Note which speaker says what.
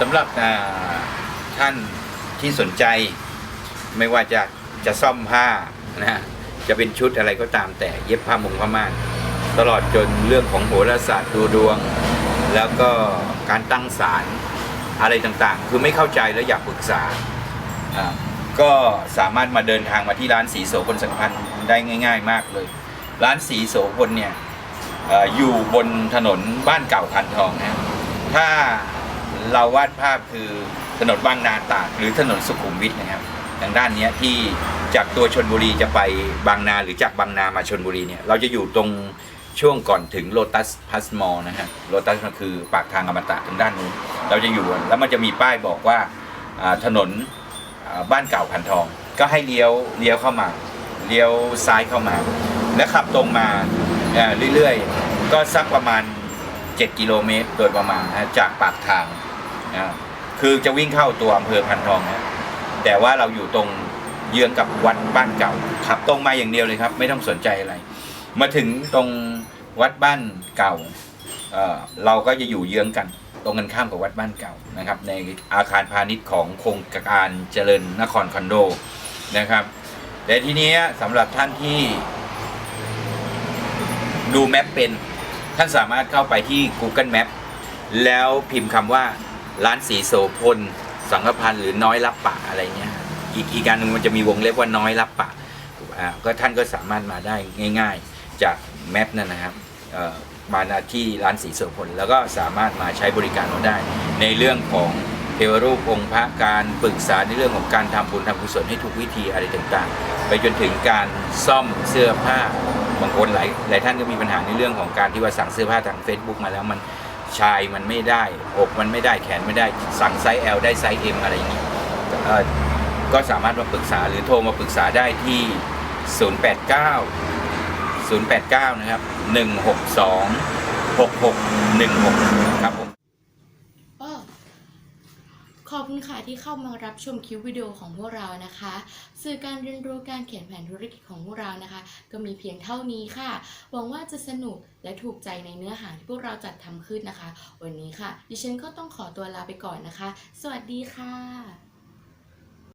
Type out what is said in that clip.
Speaker 1: สำหรับท่านที่สนใจ ไม่ว่าจะจะซ่อมผ้านะฮะจะเป็นชุดอะไรก็ตามแต่เย็บผ้ามงผ้าม่านตลอดจนเรื่องของโหราศาสตร์ดูดวง แล้วก็การตั้งศาลอะไรต่างๆ คือไม่เข้าใจแล้วอยากปรึกษาอ่าก็สามารถมาเดินทางมาที่ร้านสีโสพลสังพันธ์ได้ง่าย ๆ มากเลย ร้านสีโสพลเนี่ยเอ่ออยู่บนถนนบ้านเก่าพันทองนะถ้า เราวาดภาพคือถนนบางนาตราดหรือถนนสุขุมวิทนะครับทางด้านนี้ที่จากตัวชนบุรีจะไปบางนาหรือจากบางนามาชนบุรีเนี่ยเราจะอยู่ตรงช่วงก่อนถึงโลตัสพัสมอลนะฮะโลตัสมันคือปากทางอมตะทางด้านนู้นเราจะอยู่แล้วมันจะมีป้ายบอกว่าถนนบ้านเก่าพันทอง ก็ให้เลี้ยวเลี้ยวเข้ามาเลี้ยวซ้ายเข้ามา แล้วขับตรงมาเรื่อยๆ ก็สักประมาณ 7 กิโลเมตรโดยประมาณจากปากทาง นะคือจะวิ่งเข้าตัวอำเภอพันทองนะแต่ว่าเราอยู่ตรงเยื้องกับวัดบ้านเก่าขับตรงมาอย่างเดียวเลยครับ ไม่ต้องสนใจอะไร มาถึงตรงวัดบ้านเก่าเอ่อเราก็จะอยู่เยื้องกัน ตรงกันข้ามกับวัดบ้านเก่านะครับ ในอาคารพาณิชย์ของโครงการเจริญนครคอนโดนะครับแต่ทีเนี้ยสำหรับท่านที่ดูแมปเป็นท่านสามารถเข้าไปที่ Google Map แล้วพิมพ์คำว่า ร้านสีโสพล สังฆพันธ์หรือน้อยรับปะอะไรเงี้ยอีกอีกการหนึงมันจะมีวงเล็บว่าน้อยรับปะอ่าก็ท่านก็สามารถมาได้ง่าย ๆจากแมปนั่นนะครับมาที่ร้านสีโสพลแล้วก็สามารถมาใช้บริการเราได้ ในเรื่องของเทวรูปองค์พระการปรึกษาในเรื่องของการทำบุญทำกุศลให้ถูกวิธีอะไรต่างๆ ไปจนถึงการซ่อมเสื้อผ้าบางคนหลายหลายท่านก็มีปัญหาในเรื่องของการที่ว่าสั่งเสื้อผ้าทาง Facebook มาแล้วมัน ชายมันไม่ได้ อกมันไม่ได้แขนไม่ได้สั่งไซส์ L ได้ไซส์ M อะไรอย่างนี้ก็สามารถมาปรึกษาหรือโทรมาปรึกษาได้ที่ 089 089 นะครับ 162 6616 ครับผม
Speaker 2: ขอบคุณค่ะที่เข้ามารับชมคลิปวิดีโอของพวกเรานะคะ สื่อการเรียนรู้การเขียนแผนธุรกิจของพวกเรานะคะ ก็มีเพียงเท่านี้ค่ะ หวังว่าจะสนุกและถูกใจในเนื้อหาที่พวกเราจัดทำขึ้นนะคะ วันนี้ค่ะ ดิฉันก็ต้องขอตัวลาไปก่อนนะคะ สวัสดีค่ะ